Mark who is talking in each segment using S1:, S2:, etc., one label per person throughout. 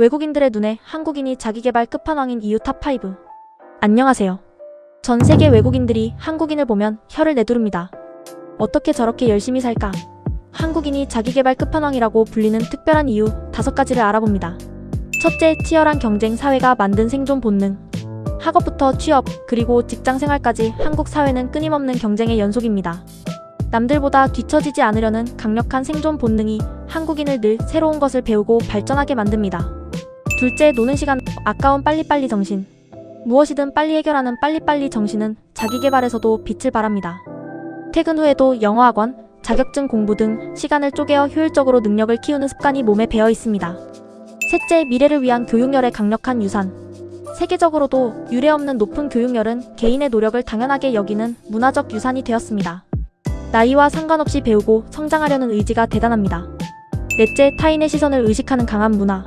S1: 외국인들의 눈에 한국인이 자기개발 끝판왕인 이유 탑5. 안녕하세요. 전 세계 외국인들이 한국인을 보면 혀를 내두릅니다. 어떻게 저렇게 열심히 살까? 한국인이 자기개발 끝판왕이라고 불리는 특별한 이유 다섯 가지를 알아봅니다. 첫째, 치열한 경쟁 사회가 만든 생존 본능. 학업부터 취업, 그리고 직장 생활까지 한국 사회는 끊임없는 경쟁의 연속입니다. 남들보다 뒤처지지 않으려는 강력한 생존 본능이 한국인을 늘 새로운 것을 배우고 발전하게 만듭니다. 둘째, 노는 시간, 아까운 빨리빨리 정신. 무엇이든 빨리 해결하는 빨리빨리 정신은 자기 개발에서도 빛을 발합니다. 퇴근 후에도 영어학원, 자격증 공부 등 시간을 쪼개어 효율적으로 능력을 키우는 습관이 몸에 배어 있습니다. 셋째, 미래를 위한 교육열의 강력한 유산. 세계적으로도 유례없는 높은 교육열은 개인의 노력을 당연하게 여기는 문화적 유산이 되었습니다. 나이와 상관없이 배우고 성장하려는 의지가 대단합니다. 넷째, 타인의 시선을 의식하는 강한 문화.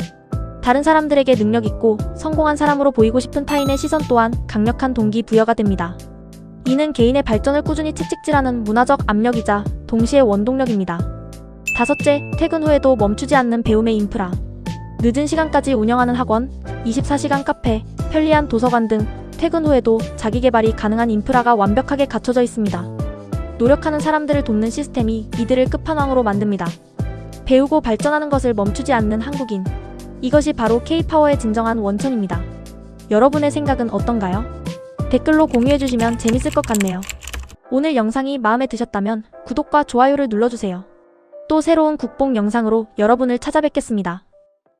S1: 다른 사람들에게 능력 있고 성공한 사람으로 보이고 싶은 타인의 시선 또한 강력한 동기부여가 됩니다. 이는 개인의 발전을 꾸준히 채찍질하는 문화적 압력이자 동시에 원동력입니다. 다섯째, 퇴근 후에도 멈추지 않는 배움의 인프라. 늦은 시간까지 운영하는 학원, 24시간 카페, 편리한 도서관 등 퇴근 후에도 자기 개발이 가능한 인프라가 완벽하게 갖춰져 있습니다. 노력하는 사람들을 돕는 시스템이 이들을 끝판왕으로 만듭니다. 배우고 발전하는 것을 멈추지 않는 한국인. 이것이 바로 K-파워의 진정한 원천입니다. 여러분의 생각은 어떤가요? 댓글로 공유해주시면 재밌을 것 같네요. 오늘 영상이 마음에 드셨다면 구독과 좋아요를 눌러주세요. 또 새로운 국뽕 영상으로 여러분을 찾아뵙겠습니다.